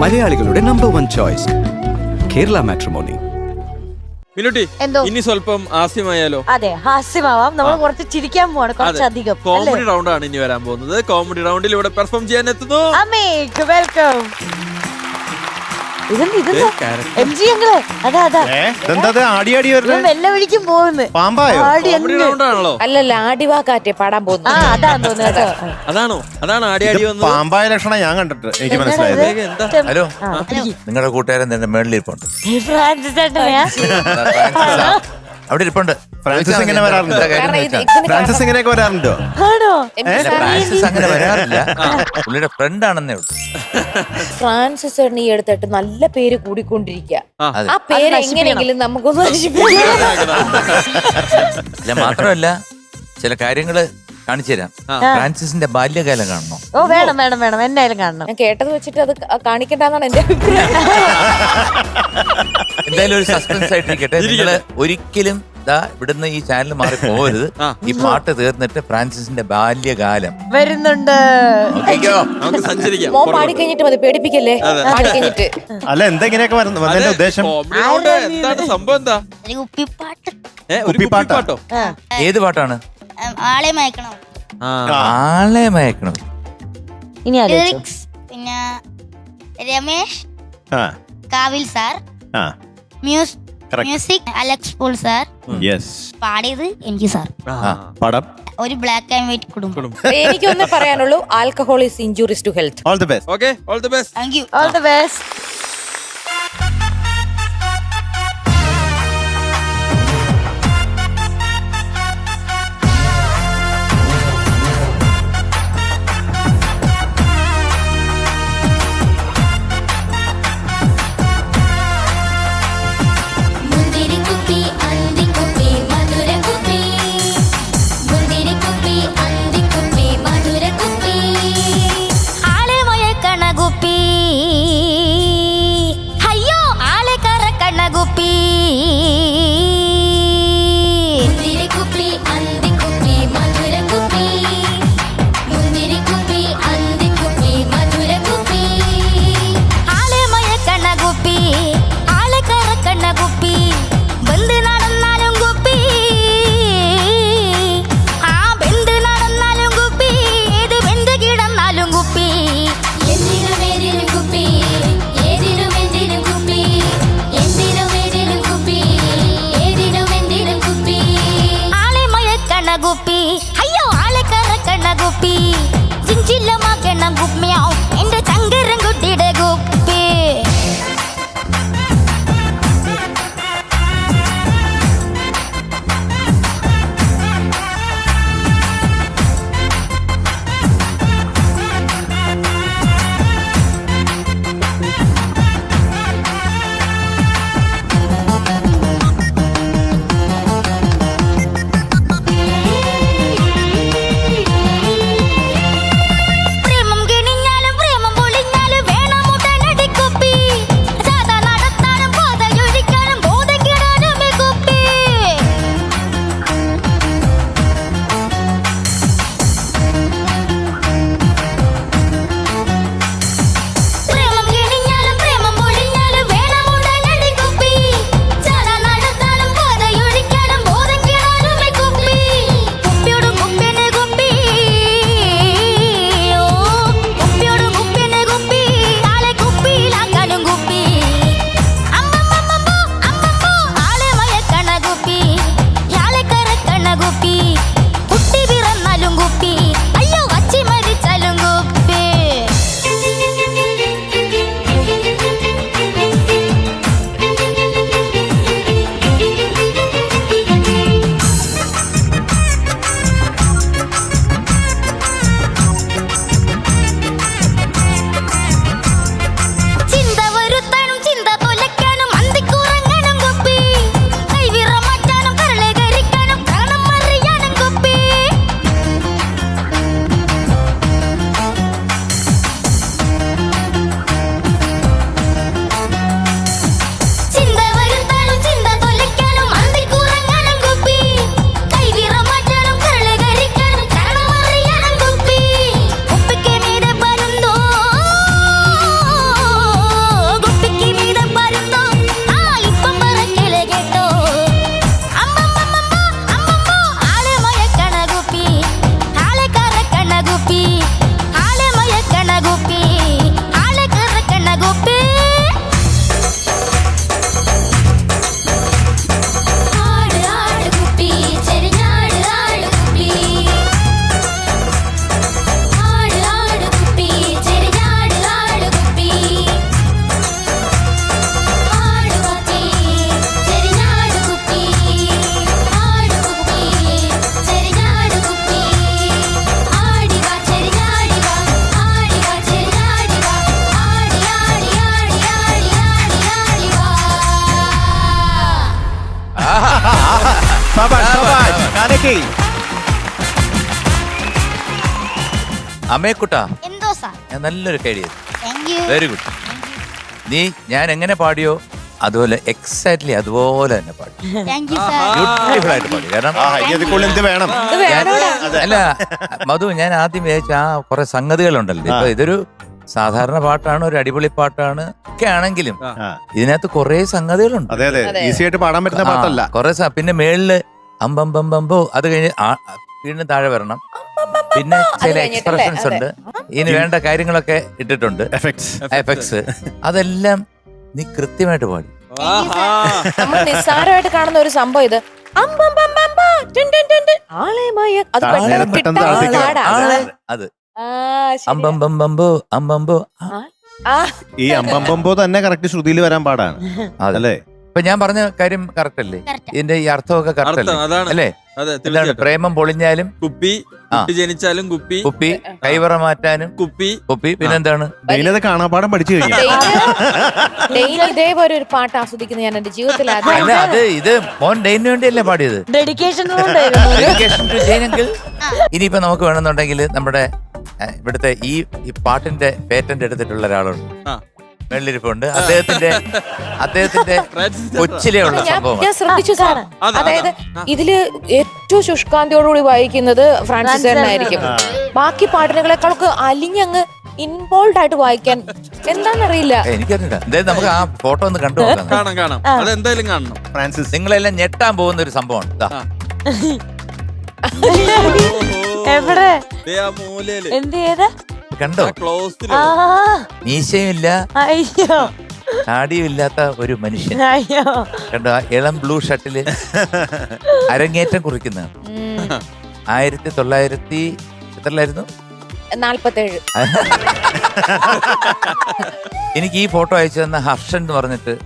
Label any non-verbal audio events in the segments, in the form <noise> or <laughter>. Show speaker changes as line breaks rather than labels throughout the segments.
മലയാളികളുടെ number one choice Kerala matrimony
മിനുട്ടി
എന്തോ?
ഇനി സ്വല്പം ഹാസ്യമായാലോ?
അതെ ഹാസ്യമാവാം. നമ്മൾ കുറച്ച് ചിരിക്കാൻ പോവാണ് കുറച്ചധികം അല്ലേ?
കോമഡി റൗണ്ട് ആണ് ഇനി വരാൻ പോകുന്നത്. കോമഡി റൗണ്ടിൽ ഇവിടെ പെർഫോം ചെയ്യാൻ എത്തുന്നു.
വെൽക്കം എം ജി ഞങ്ങൾ അതാ അതാ.
ഏ ഇതെന്താ ഇത് ആടി ആടി
ഇവൻ
വരുന്നത്
വെല്ല വഴിക്കും പോകുന്നു
പാമ്പായോ?
ആടി അങ്ങ്.
അല്ലല്ല പാടാൻ പോകുന്നു.
ആ
അതാണോ? അതാണ് ആടി ആടി
പാമ്പായ ലക്ഷണം ഞാൻ കണ്ടിട്ട് എനിക്ക് മനസ്സിലായത്.
എന്താ?
ഹലോ നിങ്ങളുടെ കൂട്ടുകാരൻ നിന്റെ
മേളിൽ ഇരിപ്പുണ്ട്?
അവിടെ ഇരിപ്പുണ്ട്.
ഫ്രാൻസിസ് ഇങ്ങനെ വരാറുണ്ട് ഫ്രാൻസിസ് ഇങ്ങനെയൊക്കെ വരാറുണ്ടോ?
ഫ്രാൻസിസ് അങ്ങനെ വരാറില്ല. പുള്ളിയുടെ ഫ്രണ്ട് ആണെന്നേ ഉള്ളൂ.
ഫ്രാൻസിസ് ചേട്ടൻ ഈ അടുത്തായിട്ട് നല്ല പേര് കൂടിക്കൊണ്ടിരിക്കുക
ആ.
ആ പേര് എങ്ങനെയെങ്കിലും നമുക്കൊന്ന്
അല്ല മാത്രമല്ല ചില കാര്യങ്ങൾ കാണിച്ചു തരാം. ഫ്രാൻസിസിന്റെ ബാല്യകാലം കാണണോ?
ഓ വേണം വേണം വേണം. എന്തായാലും കാണണം.
ഞാൻ കേട്ടത് വെച്ചിട്ട് അത് കാണിക്കണ്ടെന്നാണ് എന്റെ അഭിപ്രായം.
എന്തായാലും ഒരു സസ്പെൻസ് ആയിട്ടിരിക്കട്ടെ. നിങ്ങൾ ഒരിക്കലും ദാ ഇവിടുന്ന് ഈ ചാനൽ മാറി പോകരുത് ഈ പാട്ട് തീർന്നിട്ട് ഫ്രാൻസിസിന്റെ ബാല്യകാലം.
വരുന്നുണ്ട്.
നമുക്ക് സഞ്ചരിക്കാം.
മോൻ പാടിക്കഴിഞ്ഞിട്ട് മതി പേടിപ്പിക്കല്ലേ? പാടിക്കഴിഞ്ഞിട്ട്.
അല്ല എന്താ ഇങ്ങനെയൊക്കെ വരുന്നത് വന്നതിന്റെ ഉദ്ദേശം?
എന്താണ് സംഭവം എന്താ?
ഒരു കുപ്പിപ്പാട്ട്.
ഏ, ഒരു
കുപ്പിപ്പാട്ടോ?
കുപ്പിപ്പാട്ടോ?
ഏത് പാട്ടാണ്?
ഉം, ആളെ മയക്കണം.
ആ.
ആളെ മയക്കണം.
ഇനി ആലോചിച്ചോ.
ലിറിക്സ്. പിന്നെ രമേഷ്
ആ.
കാവിൽ സാർ
ആ.
Muse. Music Alex Paul sir
yes
പാടിയത് എനിക്ക് സാർ.
പടം?
ഒരു ബ്ലാക്ക് ആൻഡ് വൈറ്റ് കുടുംബം. <laughs>
എനിക്കൊന്നും പറയാനുള്ളൂ alcohol is injuries to health
all the best
okay all the best
thank you
all the best
അമ്മേക്കുട്ട
എന്തോ സാർ?
ഞാൻ നല്ലൊരു guide
thank you
very good നീ ഞാൻ എങ്ങനെ പാടിയോ അതുപോലെ എക്സാക്ട്ലി അതുപോലെ തന്നെ പാടി.
താങ്ക് യു സാർ
ബ്യൂട്ടിഫുൾ ആയിട്ട് പാടി. കാരണം
എന്ത് വേണം.
അല്ല മധു ഞാൻ ആദ്യം വിചാരിച്ച ആ കുറെ സംഗതികളുണ്ടല്ലോ. ഇപ്പൊ ഇതൊരു സാധാരണ പാട്ടാണ് ഒരു അടിപൊളി പാട്ടാണ് ഒക്കെ ആണെങ്കിലും ഇതിനകത്ത് കുറെ സംഗതികളുണ്ട്.
അതെ അതെ.
അതെ.
ഈസി ആയിട്ട് പാടാൻ പറ്റുന്ന പാട്ടല്ല.
കുറെ പിന്നെ മേളിൽ അമ്പമ്പമ്പമ്പോ അത് കഴിഞ്ഞ് ആ- വീണ്ടും താഴെ വരണം. പിന്നെ ചില? എക്സ്പ്രഷൻസ് ഉണ്ട്. ഇനി വേണ്ട കാര്യങ്ങളൊക്കെ ഇട്ടിട്ടുണ്ട്.
എഫക്ട്സ്
എഫക്ട്സ് അതെല്ലാം നീ കൃത്യമായിട്ട് പാടി.
നമ്മൾ നിസ്സാരമായിട്ട് കാണുന്ന ഒരു സംഭവം ഇത്. അമ്പമ്പമ്പമ്പ, ടിൻ ടിൻ ടിൻ ടിൻ. ആളെ മയ- അത്
അമ്പമ്പോ
ഈ അമ്പമ്പോ തന്നെ കറക്റ്റ് ശ്രുതിയിൽ വരാൻ പാടാണ്.
അതല്ലേ
അല്ലേ?
ഇപ്പൊ ഞാൻ പറഞ്ഞ കാര്യം കറക്റ്റ് അല്ലേ? ഇതിന്റെ ഈ അർത്ഥമൊക്കെ കറക്റ്റ് അല്ലേ? അല്ലേ?
അതെ
പ്രേമം പൊളിഞ്ഞാലും
കുപ്പി ജനിച്ചാലും കുപ്പി.
കുപ്പി കൈവറ മാറ്റാനും
കുപ്പി.
കുപ്പി പിന്നെന്താണ്?
ദൈനത് കാണാപ്പാടം പഠിച്ചു കഴിഞ്ഞു.
ഡെയിലി- ഇതേപോലെ ഒരു പാട്ട് ആസ്വദിക്കുന്ന ഞാൻ എന്റെ ജീവിതത്തിൽ
അല്ല
ആദ്യം
അത് ഇത് മോൻ ഡെയിന് വേണ്ടിയല്ലേ പാടിയത്?
Dedication
Dedication to Jayan uncle. ഇനിയിപ്പോ നമുക്ക് വേണമെന്നുണ്ടെങ്കിൽ നമ്മുടെ ഏഹ്, ഇവിടുത്തെ ഈ ഈ പാട്ടിന്റെ പേറ്റന്റ് എടുത്തിട്ടുള്ള ഒരാളുണ്ട്.
ആ.
വെള്ളിരിപ്പുണ്ട്. അദ്ദേഹത്തിന്റെ അദ്ദേഹത്തിന്റെ <laughs> കൊച്ചിലെ ഉള്ള
ഞാൻ
സംഭവം.
ഞാൻ ശ്രദ്ധിച്ചു സാർ അതായത് ഇതിൽ ഏറ്റവും ശുഷ്കാന്തിയോടുകൂടി വായിക്കുന്നത് ഫ്രാൻസിസ് ആയിരിക്കും ബാക്കി പാട്ടിനേക്കാളൊക്കെ അലിഞ്ഞങ്ങ് ഇൻവോൾവ് ആയിട്ട് വായിക്കാൻ എന്താണെന്നറിയില്ല.
എനിക്കറിയില്ല എന്തായാലും നമുക്ക് ആ ഫോട്ടോ ഒന്ന് കണ്ടു നോക്കാം.
കാണാം കാണാം. അതെന്തായാലും കാണണം.
ഫ്രാൻസിസ്.
നിങ്ങളെല്ലാം ഞെട്ടാൻ പോകുന്ന ഒരു സംഭവമാണ്. ദാ.
എവിടെ?
ദേ ആ മൂലയിൽ.
എന്ത് ചെയ്ത?
കണ്ടോ?
ക്ലോസിൽ
ആ.
മീശയും
അയ്യോ.
ഒരു മനുഷ്യൻ.
അയ്യോ.
കണ്ടോ? ആ ഇളം ബ്ലൂ ഷർട്ടിൽ <laughs> അരങ്ങേറ്റം കുറിക്കുന്ന. ആയിരത്തി തൊള്ളായിരത്തി എത്രലായിരുന്നു?
നാല്പത്തേഴ്. <laughs>
എനിക്ക് ഈ ഫോട്ടോ അയച്ചു തന്ന ഹർഷൻ എന്ന് പറഞ്ഞിട്ട്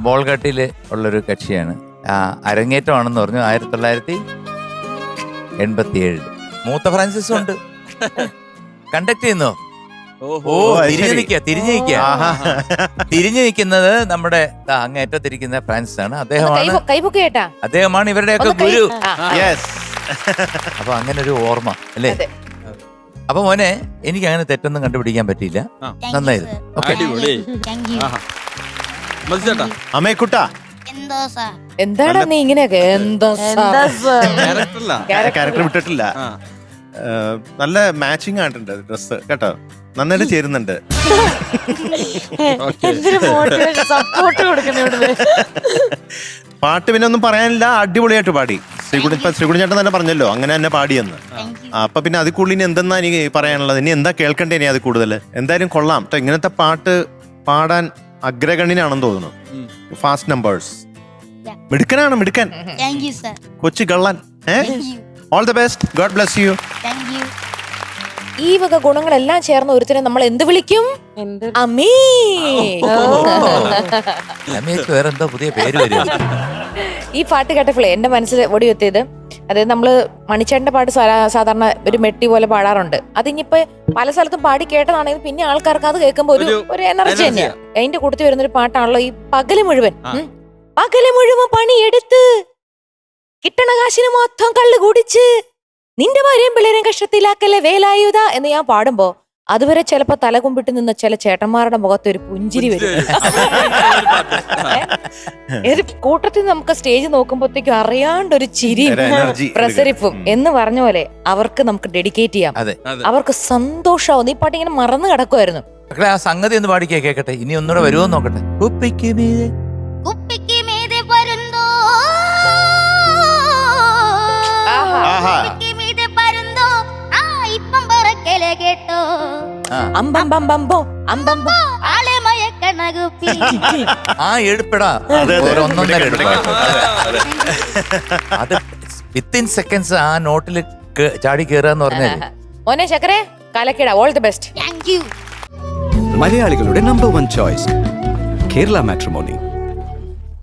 ബോൾഗട്ടിൽ ഉള്ളൊരു കക്ഷിയാണ്. ആ, അരങ്ങേറ്റമാണെന്ന് പറഞ്ഞു ആയിരത്തി തൊള്ളായിരത്തി എൺപത്തി ഏഴിൽ മൂത്ത ഫ്രാൻസിസും ഉണ്ട് <laughs> കണ്ടക്ട് ചെയ്യുന്നു. ഓ
ഓഹോ
തിരിഞ്ഞു. നിൽക്കുക തിരിഞ്ഞു നിൽക്കുക.
ആഹാ.
തിരിഞ്ഞു നിൽക്കുന്നത് നമ്മുടെ അങ്ങേറ്റത്തിരിക്കുന്ന ഫ്രാൻസിസ് ആണ് അദ്ദേഹമാണ് അദ്ദേഹമാണ് ഇവരുടെയൊക്കെ
ഒക്കെ
ഗുരു.
യെസ്
അപ്പൊ അങ്ങനെ ഒരു ഓർമ്മ അല്ലേ. അപ്പൊ മോനെ എനിക്ക് അങ്ങനെ തെറ്റൊന്നും കണ്ടുപിടിക്കാൻ പറ്റിയില്ല. നന്നായിരുന്നു
അമ്മേക്കുട്ട.
എന്തോ സാർ
എന്താടാ നീ ഇങ്ങനെയൊക്കെ?
ക്യാരക്ടർ വിട്ടിട്ടില്ല. നല്ല മാച്ചിങ് ആയിട്ടുണ്ട് ഡ്രസ് കേട്ടോ? നന്നായിട്ട് ചേരുന്നുണ്ട്. <laughs>
സപ്പോർട്ട്
പാട്ട് പിന്നെ ഒന്നും പറയാനില്ല അടിപൊളിയായിട്ട് പാടി. ശ്രീകുടി ഇപ്പൊ ശ്രീകുടി ചേട്ടൻ തന്നെ പറഞ്ഞല്ലോ അങ്ങനെ തന്നെ പാടിയെന്ന്. അപ്പൊ പിന്നെ അതിൽ കൂടുതൽ ഇനി എന്തെന്നാ എനിക്ക് പറയാനുള്ളത്? ഇനി എന്താ കേൾക്കണ്ടേ ഇനി അത് കൂടുതൽ? എന്തായാലും കൊള്ളാം. ഇങ്ങനത്തെ പാട്ട് പാടാൻ അഗ്രഗണ്യനാണെന്ന് തോന്നുന്നു. Fast numbers. മിടുക്കനാണ് മിടുക്കൻ. കൊച്ചു കള്ളൻ. ഏ?
Thank you
all the best God bless you
thank you
ഈ വക ഗുണങ്ങളെല്ലാം ചേർന്ന ഒരുത്തിനെ നമ്മൾ എന്ത് വിളിക്കും?
അമീ. <laughs>
അമ്മീ
രമേശ് വേറെന്തോ പുതിയ പേര് വരും
ഈ പാട്ട് കേട്ടപ്പോഴേ എന്റെ മനസ്സിൽ ഓടിയെത്തിയത് അതായത് നമ്മൾ മണിച്ചേട്ടന്റെ പാട്ട് സാ- സാധാരണ ഒരു മെട്ടി പോലെ പാടാറുണ്ട്. അതിനിപ്പോ പല സ്ഥലത്തും പാടി കേട്ടതാണെങ്കിൽ പിന്നെ ആൾക്കാർക്ക് അത് കേൾക്കുമ്പോൾ ഒരു
ഒരു
ഒരു എനർജി
energy
തന്നെയാണ് അതിന്റെ കൂട്ടത്തിൽ വരുന്ന ഒരു പാട്ടാണല്ലോ ഈ പകൽ മുഴുവൻ. ഉം. പകൽ മുഴുവൻ പണിയെടുത്ത്. കിട്ടണ കാശിന് മൊത്തം കള്ളു കുടിച്ച് നിന്റെ ഭാര്യയും പിള്ളേരും കഷ്ടത്തിലാക്കല്ലേ വേലായുധ എന്ന് ഞാൻ പാടുമ്പോ അതുവരെ ചിലപ്പോ തലകുമ്പിട്ട് നിന്ന ചില ചേട്ടന്മാരുടെ മുഖത്ത് ഒരു പുഞ്ചിരി വരും. <laughs> കൂട്ടത്തിൽ നമുക്ക് സ്റ്റേജ് നോക്കുമ്പോഴത്തേക്കും അറിയാണ്ട് ഒരു ചിരിയും പ്രസരിപ്പും എന്ന് പറഞ്ഞ പോലെ അവർക്ക് നമുക്ക് ഡെഡിക്കേറ്റ് ചെയ്യാം. അവർക്ക് സന്തോഷമാവും ഈ പാട്ട് ഇങ്ങനെ മറന്നു കിടക്കുമായിരുന്നു
ആ സംഗതി ഒന്ന് പാടിക്കേ കേക്കട്ടെ. ഇനി ഒന്നുകൂടെ വരുമോ നോക്കട്ടെ.
ആ
അമ്പമ്പമ്പമ്പോ അമ്പമ്പോ.
ആ എടുപ്പെടാ
അതെ, അതെ.
ഒന്നൊന്നര എടുപ്പ്. അത്. വിത്തിൻ സെക്കൻഡ്സ് ആ നോട്ടിൽ ചാടി കയറാന്ന് എന്ന് പറഞ്ഞാൽ
മോനെ ചക്കരെ കാലക്കിട. ഓൾ ദി ബെസ്റ്റ്
മലയാളികളുടെ number one choice Kerala matrimony